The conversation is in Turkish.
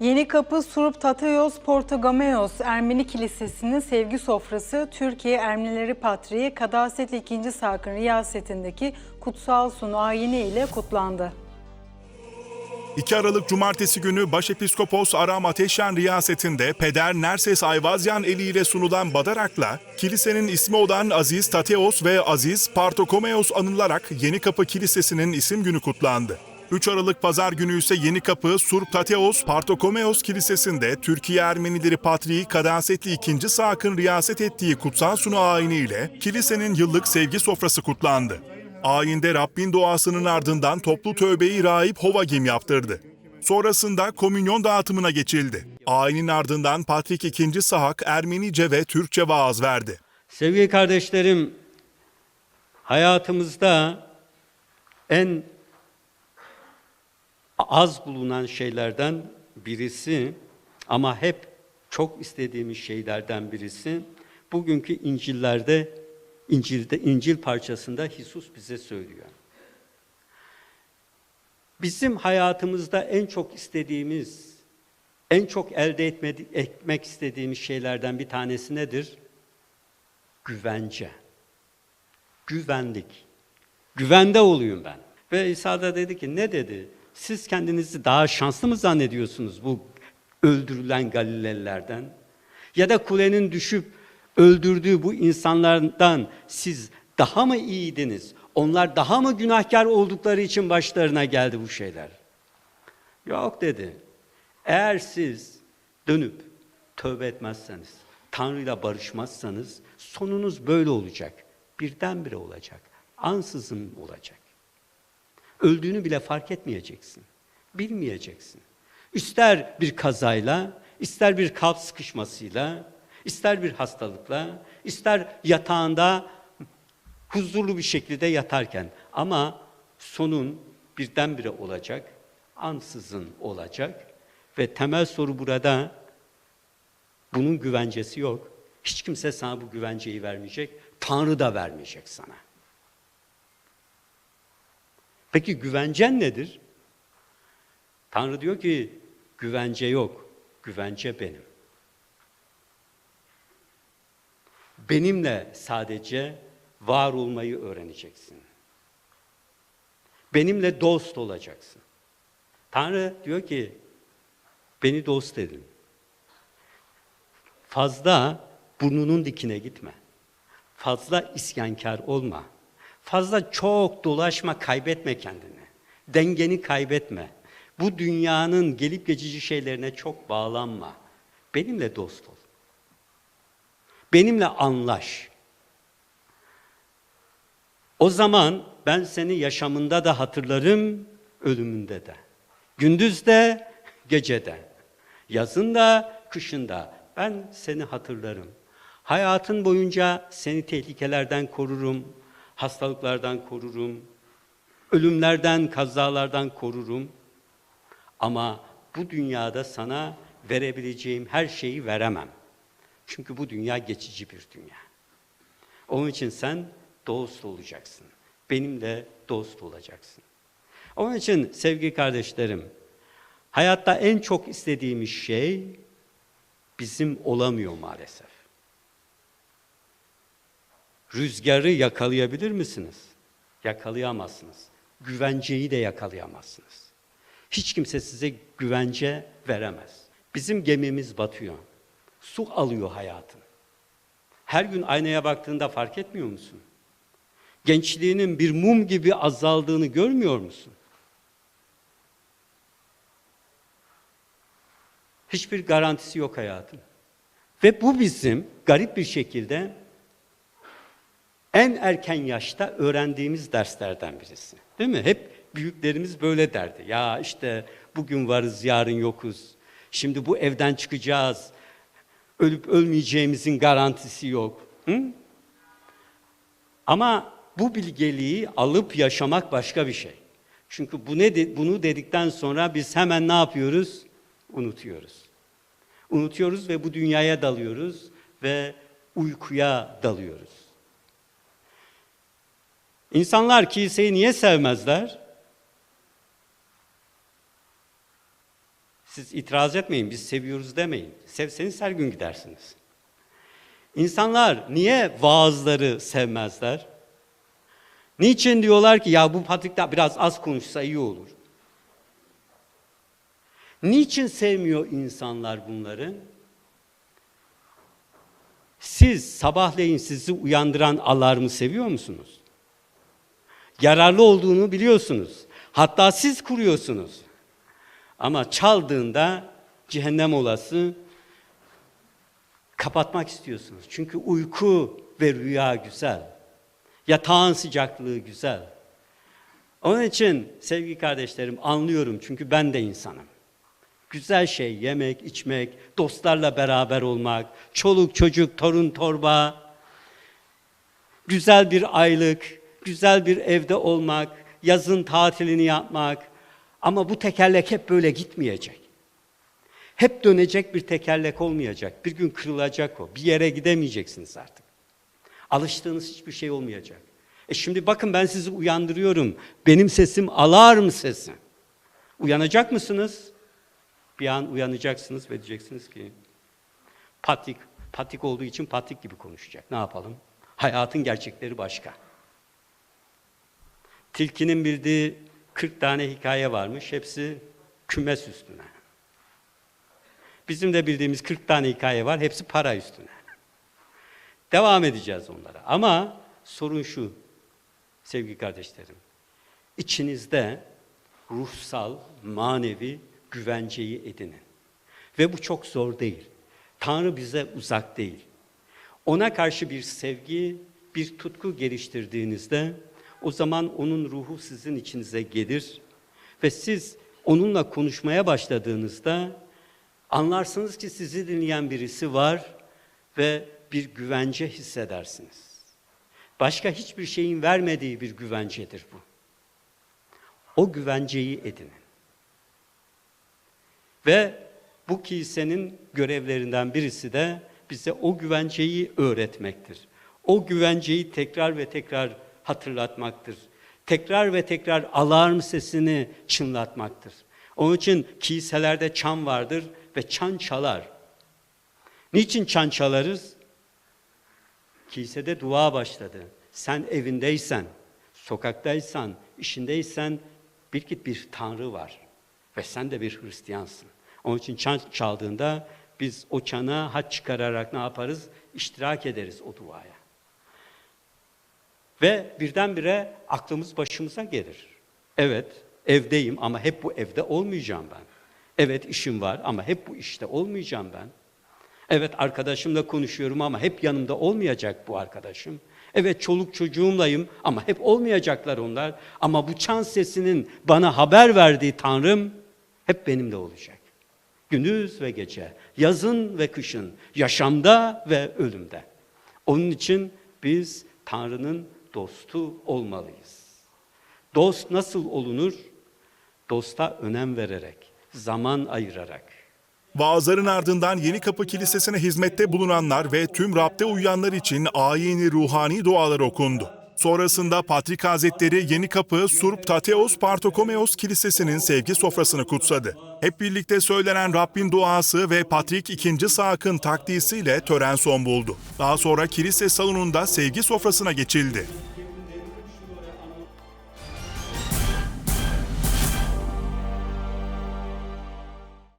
Yeni Kapı Surup Tatayos Portogameos Ermeni Kilisesi'nin sevgi sofrası Türkiye Ermenileri Patriği Kadasetli II. Sakın riyasetindeki kutsal sunu ayini ile kutlandı. 2 Aralık Cumartesi günü Başepiskopos Aram Ateşyan riyasetinde Peder Nerses Ayvazyan eliyle sunulan badarakla kilisenin ismi olan Aziz Tateos ve Aziz Partokomeos anılarak Yeni Kapı Kilisesi'nin isim günü kutlandı. 3 Aralık Pazar günü ise Yeni Kapı Surp Tateos Partokomeos Kilisesi'nde Türkiye Ermenileri Patriği Kadasetli II. Sakın riyaset ettiği kutsal sunu ayini ile kilisenin yıllık sevgi sofrası kutlandı. Ayinde Rabbin duasının ardından toplu tövbeyi rahip Hovagim yaptırdı. Sonrasında komünyon dağıtımına geçildi. Ayinin ardından Patrik II. Sahak Ermenice ve Türkçe vaaz verdi. Sevgili kardeşlerim, hayatımızda en az bulunan şeylerden birisi ama hep çok istediğimiz şeylerden birisi bugünkü İncil'lerde İncil'de İncil parçasında Hisus bize söylüyor. Bizim hayatımızda en çok istediğimiz, en çok elde etme, etmek istediğimiz şeylerden bir tanesi nedir? Güvence. Güvenlik. Güvende olayım ben. Ve İsa da dedi ki ne dedi? Siz kendinizi daha şanslı mı zannediyorsunuz bu öldürülen Galilelilerden? Ya da kulenin düşüp öldürdüğü bu insanlardan siz daha mı iyiydiniz? Onlar daha mı günahkar oldukları için başlarına geldi bu şeyler? Yok dedi. Eğer siz dönüp tövbe etmezseniz, Tanrı'yla barışmazsanız sonunuz böyle olacak. Birdenbire olacak. Ansızın olacak. Öldüğünü bile fark etmeyeceksin. Bilmeyeceksin. İster bir kazayla, ister bir kalp sıkışmasıyla, ister bir hastalıkla, ister yatağında huzurlu bir şekilde yatarken ama sonun birdenbire olacak, ansızın olacak ve temel soru burada bunun güvencesi yok. Hiç kimse sana bu güvenceyi vermeyecek, Tanrı da vermeyecek sana. Peki güvencen nedir? Tanrı diyor ki güvence yok, güvence benim. Benimle sadece var olmayı öğreneceksin. Benimle dost olacaksın. Tanrı diyor ki beni dost edin. Fazla burnunun dikine gitme. Fazla isyankar olma. Fazla çok dolaşma, kaybetme kendini. Dengeni kaybetme. Bu dünyanın gelip geçici şeylerine çok bağlanma. Benimle dost ol. Benimle anlaş. O zaman ben seni yaşamında da hatırlarım, ölümünde de. Gündüz de, gece de. Yazın da, kışın da. Ben seni hatırlarım. Hayatın boyunca seni tehlikelerden korurum, hastalıklardan korurum, ölümlerden, kazalardan korurum. Ama bu dünyada sana verebileceğim her şeyi veremem. Çünkü bu dünya geçici bir dünya. Onun için sen dost olacaksın. Benimle dost olacaksın. Onun için sevgili kardeşlerim, hayatta en çok istediğimiz şey bizim olamıyor maalesef. Rüzgarı yakalayabilir misiniz? Yakalayamazsınız. Güvenceyi de yakalayamazsınız. Hiç kimse size güvence veremez. Bizim gemimiz batıyor. Su alıyor hayatın. Her gün aynaya baktığında fark etmiyor musun? Gençliğinin bir mum gibi azaldığını görmüyor musun? Hiçbir garantisi yok hayatın. Ve bu bizim garip bir şekilde en erken yaşta öğrendiğimiz derslerden birisi. Değil mi? Hep büyüklerimiz böyle derdi. Ya işte bugün varız, yarın yokuz. Şimdi bu evden çıkacağız. Ölüp ölmeyeceğimizin garantisi yok. Hı? Ama bu bilgeliği alıp yaşamak başka bir şey. Çünkü bu ne bunu dedikten sonra biz hemen ne yapıyoruz? Unutuyoruz. Unutuyoruz ve bu dünyaya dalıyoruz ve uykuya dalıyoruz. İnsanlar kiliseyi niye sevmezler? Siz itiraz etmeyin, biz seviyoruz demeyin. Sevseniz her gün gidersiniz. İnsanlar niye vaazları sevmezler? Niçin diyorlar ki ya bu Patrik'te biraz az konuşsa iyi olur? Niçin sevmiyor insanlar bunları? Siz sabahleyin sizi uyandıran alarmı seviyor musunuz? Yararlı olduğunu biliyorsunuz. Hatta siz kuruyorsunuz. Ama çaldığında cehennem olası kapatmak istiyorsunuz. Çünkü uyku ve rüya güzel. Yatağın sıcaklığı güzel. Onun için sevgili kardeşlerim anlıyorum çünkü ben de insanım. Güzel şey yemek, içmek, dostlarla beraber olmak, çoluk çocuk, torun torba, güzel bir aylık, güzel bir evde olmak, yazın tatilini yapmak. Ama bu tekerlek hep böyle gitmeyecek. Hep dönecek bir tekerlek olmayacak. Bir gün kırılacak o. Bir yere gidemeyeceksiniz artık. Alıştığınız hiçbir şey olmayacak. E şimdi bakın ben sizi uyandırıyorum. Benim sesim alarm sesi. Uyanacak mısınız? Bir an uyanacaksınız ve diyeceksiniz ki patik, patik olduğu için patik gibi konuşacak. Ne yapalım? Hayatın gerçekleri başka. Tilkinin bildiği 40 tane hikaye varmış. Hepsi kümes üstüne. Bizim de bildiğimiz 40 tane hikaye var. Hepsi para üstüne. Devam edeceğiz onlara. Ama sorun şu sevgili kardeşlerim. İçinizde ruhsal, manevi güvenceyi edinin. Ve bu çok zor değil. Tanrı bize uzak değil. Ona karşı bir sevgi, bir tutku geliştirdiğinizde o zaman onun ruhu sizin içinize gelir ve siz onunla konuşmaya başladığınızda anlarsınız ki sizi dinleyen birisi var ve bir güvence hissedersiniz. Başka hiçbir şeyin vermediği bir güvencedir bu. O güvenceyi edinin. Ve bu kilisenin görevlerinden birisi de bize o güvenceyi öğretmektir. O güvenceyi tekrar ve tekrar hatırlatmaktır. Tekrar ve tekrar alarm sesini çınlatmaktır. Onun için kiliselerde çan vardır ve çan çalar. Niçin çan çalarız? Kilisede dua başladı. Sen evindeysen, sokaktaysan, işindeysen bil ki bir Tanrı var. Ve sen de bir Hristiyansın. Onun için çan çaldığında biz o çana haç çıkararak ne yaparız? İştirak ederiz o duaya. Ve birdenbire aklımız başımıza gelir. Evet, evdeyim ama hep bu evde olmayacağım ben. Evet işim var ama hep bu işte olmayacağım ben. Evet arkadaşımla konuşuyorum ama hep yanımda olmayacak bu arkadaşım. Evet çoluk çocuğumlayım ama hep olmayacaklar onlar. Ama bu çan sesinin bana haber verdiği Tanrım hep benimle olacak. Gündüz ve gece, yazın ve kışın, yaşamda ve ölümde. Onun için biz Tanrı'nın dostu olmalıyız. Dost nasıl olunur? Dosta önem vererek, zaman ayırarak. Vaazların ardından Yeni Kapı Kilisesi'ne hizmette bulunanlar ve tüm Rab'de uyuyanlar için ayini ruhani dualar okundu. Sonrasında Patrik Hazretleri Yeni Kapı Surp Tateos Partokomeos Kilisesi'nin sevgi sofrasını kutsadı. Hep birlikte söylenen Rabbin duası ve Patrik II. Saak'ın takdisiyle tören son buldu. Daha sonra kilise salonunda sevgi sofrasına geçildi.